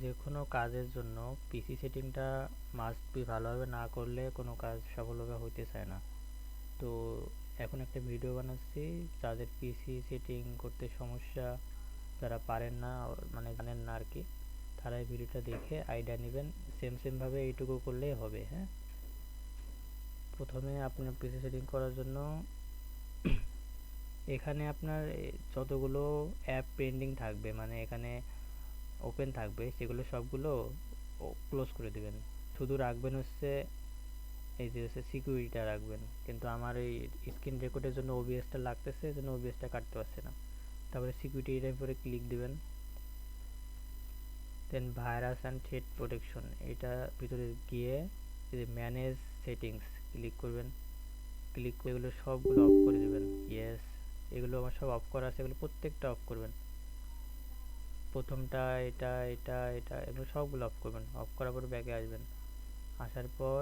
যে কোনো কাজের জন্য পিসি সেটিংটা মাস্ট বি ভালোভাবে না করলে কোনো কাজ সফলভাবে হইতে চায় না। তো এখন একটা ভিডিও বানাচ্ছি, যাদের পিসি সেটিং করতে সমস্যা যারা পারেন না মানে জানেন না আর কি, তারা এই ভিডিওটা দেখে আইডিয়া নেবেন। সেম সেমভাবে এইটুকু করলেই হবে হ্যাঁ? প্রথমে আপনার পিসি সেটিং করার জন্য এখানে আপনার যতগুলো অ্যাপ পেন্ডিং থাকবে মানে এখানে ওপেন থাকবে, সেগুলো সবগুলো ক্লোজ করে দিবেন। শুধু রাখবেন হচ্ছে, এই যে হচ্ছে সিকিউরিটিটা রাখবেন। কিন্তু আমার এই স্ক্রিন রেকর্ডের জন্য ওবিএসটা লাগতেছে, এই জন্য ওবিএসটা কাটতে পারছে না। তারপরে সিকিউরিটির উপরে ক্লিক দিবেন। Then virus and threat protection এটা ভিতরে গিয়ে এই যে ম্যানেজ সেটিংস ক্লিক করবেন। ক্লিক করে এগুলো সবগুলো অফ করে দেবেন। ইয়েস এগুলো আমার সব অফ করা আছে, এগুলো প্রত্যেকটা অফ করবেন। প্রথমটা, এটা এটা এটা এগুলো সবগুলো অফ করবেন। অফ করার পর ব্যাগে আসবেন। আসার পর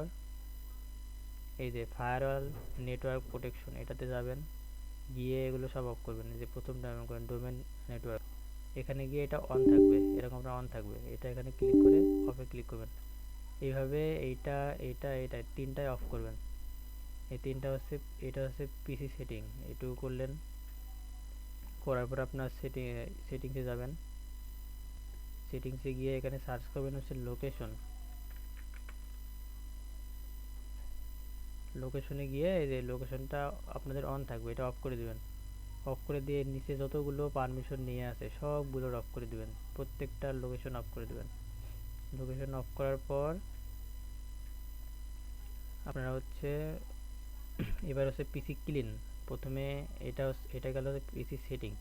এই যে ফায়ারওয়াল নেটওয়ার্ক প্রোটেকশন এটাতে যাবেন। গিয়ে এগুলো সব অফ করবেন। যে প্রথমটা এমন করেন ডোমেন নেটওয়ার্ক এখানে গিয়ে এটা অন থাকবে। এরকম আপনার অন থাকবে। এটা এখানে ক্লিক করে অফে ক্লিক করবেন। এইভাবে এইটা এইটা এটা তিনটায় অফ করবেন। এই তিনটা হচ্ছে, এটা হচ্ছে পিসি সেটিং এটুকু করলেন। করার পর আপনার সেটিং সেটিংসে যাবেন। সেটিংসে গিয়ে এখানে সার্চ করবেন হচ্ছে লোকেশন লোকেশনে গিয়ে এই যে লোকেশনটা আপনাদের অন থাকবে, এটা অফ করে দিবেন। অফ করে দিয়ে নিচে যতগুলো পারমিশন নিয়ে আছে সবগুলোর অফ করে দিবেন। প্রত্যেকটা লোকেশন অফ করে দিবেন। লোকেশন অফ করার পর আপনারা হচ্ছে এবার হচ্ছে পিসি ক্লিন প্রথমে এটা এটা গেল পিসি সেটিং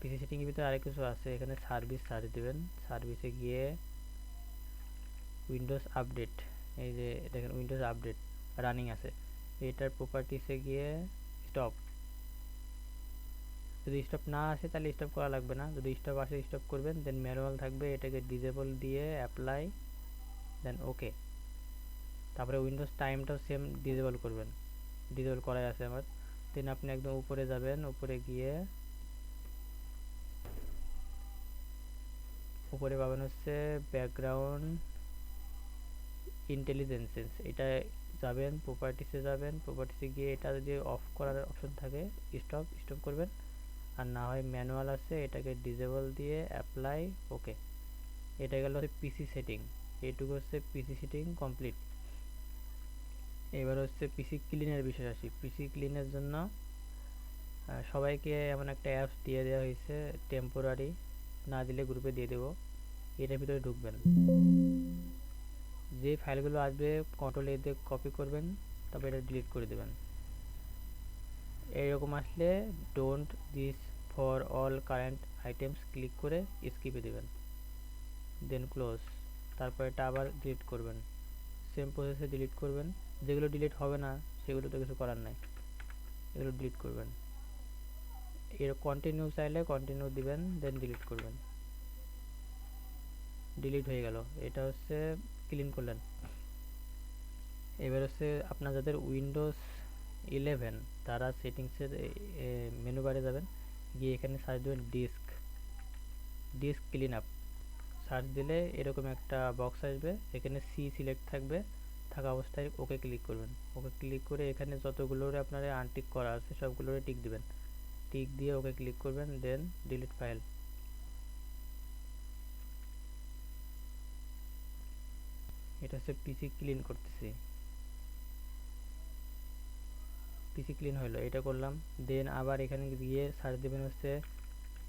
পিসি সেটিংয়ের ভিতরে আরেক কিছু আছে, এখানে সার্ভিস সার্চ দেবেন। সার্ভিসে গিয়ে উইন্ডোজ আপডেট এই যে দেখেন উইন্ডোজ আপডেট রানিং আছে। এটার প্রপার্টিসে গিয়ে স্টপ যদি স্টপ না আসে তাহলে স্টপ করা লাগবে না। যদি স্টপ আসে স্টপ করবেন দেন ম্যানুয়াল থাকবে, এটাকে ডিজেবল দিয়ে অ্যাপ্লাই দেন ওকে তারপরে উইন্ডোজ টাইমটাও সেম ডিজেবল করবেন। ডিজেবল করাই আছে আমার। দেন আপনি একদম উপরে যাবেন, উপরে গিয়ে উপরে পাবেন হচ্ছে ব্যাকগ্রাউন্ড ইন্টেলিজেন্সেস এটা যাবেন প্রপার্টিসে যাবেন প্রপার্টিসে গিয়ে এটা যদি অফ করার অপশন থাকে স্টপ স্টপ করবেন। আর না হয় ম্যানুয়াল আছে, এটাকে ডিজেবল দিয়ে অ্যাপ্লাই ওকে এটা গেল হচ্ছে পিসি সেটিং এইটুকু হচ্ছে পিসি সেটিং কমপ্লিট এবার হচ্ছে পিসি ক্লিনের বিষয় আসি। পিসি ক্লিনের জন্য সবাইকে এমন একটা অ্যাপস দিয়ে দেওয়া হয়েছে টেম্পোরারি না দিলে গ্রুপে দিয়ে দেবো। এটার ভিতরে ঢুকবেন। যে ফাইলগুলো আসবে কন্ট্রোল এ দিয়ে কপি করবেন, তারপর এটা ডিলিট করে দেবেন। এরকম আসলে don't this for all current items click করে স্কিপে দেবেন। দেন ক্লোজ তারপর এটা আবার ডিলিট করবেন। সেম প্রসেসে ডিলিট করবেন। যেগুলো ডিলিট হবে না, সেগুলো তো কিছু করার নাই। এগুলো ডিলিট করবেন। এর কন্টিনিউ চাইলে কন্টিনিউ দিবেন দেন ডিলিট করবেন। ডিলিট হয়ে গেল। এটা হচ্ছে ক্লিন করলেন। এবার হচ্ছে আপনার যাদের উইন্ডোজ ইলেভেন তারা সেটিংসের মেনু বারে যাবেন। গিয়ে এখানে সার্চ দেবেন disk disk clean up search দিলে এরকম একটা বক্স আসবে। এখানে সি সিলেক্ট থাকবে। থাকা অবস্থায় ওকে ক্লিক করবেন। ওকে ক্লিক করে এখানে যতগুলোর আপনার আনটিক করা আছে, সবগুলোরে টিক দিবেন। টিক দিয়ে ওকে ক্লিক করবেন দেন ডিলিট ফাইল এটা হচ্ছে পিসি ক্লিন করতেছি। পিসি ক্লিন হলো এটা করলাম। দেন আবার এখানে গিয়ে সার্চ দেবেন হচ্ছে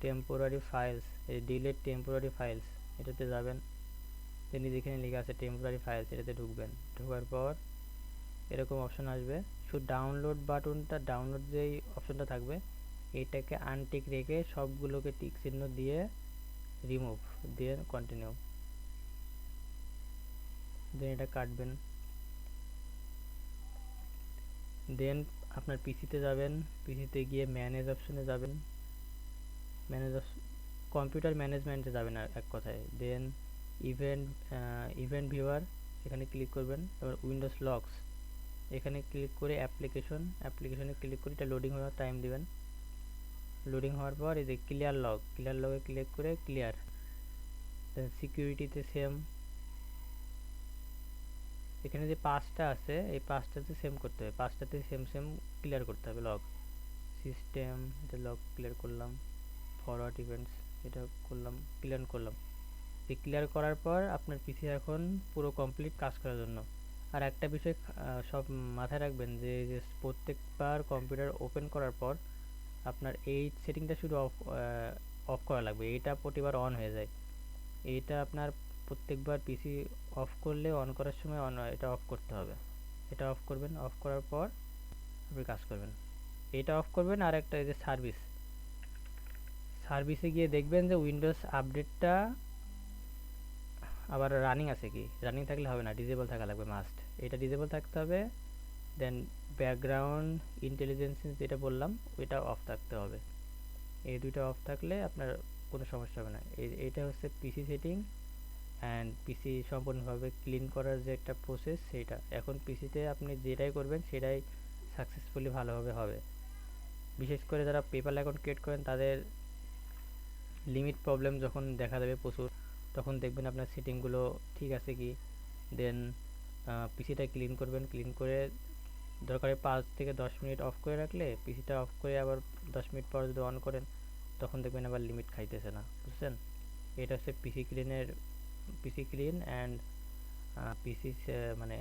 টেম্পোরারি ফাইলস এই ডিলেট টেম্পোরারি ফাইলস এটাতে যাবেন। দেন যেখানে লেখা আছে টেম্পোরারি ফাইলস এটাতে ঢুকবেন। ঢোকার পর এরকম অপশন আসবে। শুধু ডাউনলোড বাটনটা ডাউনলোড যেই অপশনটা থাকবে এইটাকে আনটিক রেখে সবগুলোকে টিক চিহ্ন দিয়ে রিমুভ দিয়ে কন্টিনিউ দেন এটা কাটবেন। দেন আপনার পিসিতে যাবেন। পিসিতে গিয়ে ম্যানেজ অপশনে যাবেন। ম্যানেজ কম্পিউটার ম্যানেজমেন্টে যাবেন এক কথায়। দেন ইভেন্ট ইভেন্ট ভিউয়ার এখানে ক্লিক করবেন। এবার উইন্ডোজ লকস এখানে ক্লিক করে অ্যাপ্লিকেশন অ্যাপ্লিকেশনে ক্লিক করে এটা লোডিং হওয়ার টাইম দিবেন। লোডিং হওয়ার পর এই যে ক্লিয়ার লগ ক্লিয়ার লগে ক্লিক করে ক্লিয়ার সিকিউরিটিতে সেম এখানে যে পাঁচটা আছে, এই পাঁচটাতে সেম করতে হবে। পাঁচটাতে সেম সেম ক্লিয়ার করতে হবে লগ সিস্টেম এটা লগ ক্লিয়ার করলাম। ফরওয়ার্ড ইভেন্টস এটা করলাম ক্লিয়ার করলাম। এই ক্লিয়ার করার পর আপনার পিসি এখন পুরো কমপ্লিট কাজ করার জন্য। আর একটা বিষয় সব মাথায় রাখবেন যে প্রত্যেকবার কম্পিউটার ওপেন করার পর আপনার এই সেটিংটা শুধু অফ অফ করা লাগবে। এইটা প্রতিবার অন হয়ে যায়। এইটা আপনার প্রত্যেকবার পিসি অফ করলে অন করার সময় অন এটা অফ করতে হবে। এটা অফ করবেন অফ করার পর আপনি কাজ করবেন। এটা অফ করবেন আর একটা এই যে সার্ভিস সার্ভিসে গিয়ে দেখবেন যে উইন্ডোজ আপডেটটা আবার রানিং আছে কি? রানিং থাকলে হবে না ডিজেবল থাকা লাগবে মাস্ট এটা ডিজেবল থাকতে হবে দেন ব্যাকগ্রাউন্ড ইন্টেলিজেন্স যেটা বললাম, ওইটা অফ থাকতে হবে। এই দুইটা অফ থাকলে আপনার কোনো সমস্যা হবে না। এইটা হচ্ছে পিসি সেটিং অ্যান্ড পিসি সম্পূর্ণভাবে ক্লিন করার যে একটা প্রসেস সেটা এখন পিসিতে আপনি যেটাই করবেন, সেটাই সাকসেসফুলি ভালোভাবে হবে। বিশেষ করে যারা পেপার অ্যাকাউন্ট ক্রিয়েট করেন, তাদের লিমিট প্রবলেম যখন দেখা দেবে প্রচুর, তখন দেখবেন আপনার সেটিংগুলো ঠিক আছে কি? দেন পিসিটা ক্লিন করবেন। ক্লিন করে দরকারে পাঁচ থেকে দশ মিনিট অফ করে রাখলে পিসিটা অফ করে আবার দশ মিনিট পর যদি অন করেন, তখন দেখবেন আবার লিমিট খাইতেছে না, বুঝছেন? এটা হচ্ছে পিসি ক্লিনের পিসি ক্লিন অ্যান্ড পিসি মানে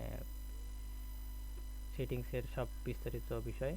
সেটিংসের সব বিস্তারিত বিষয়।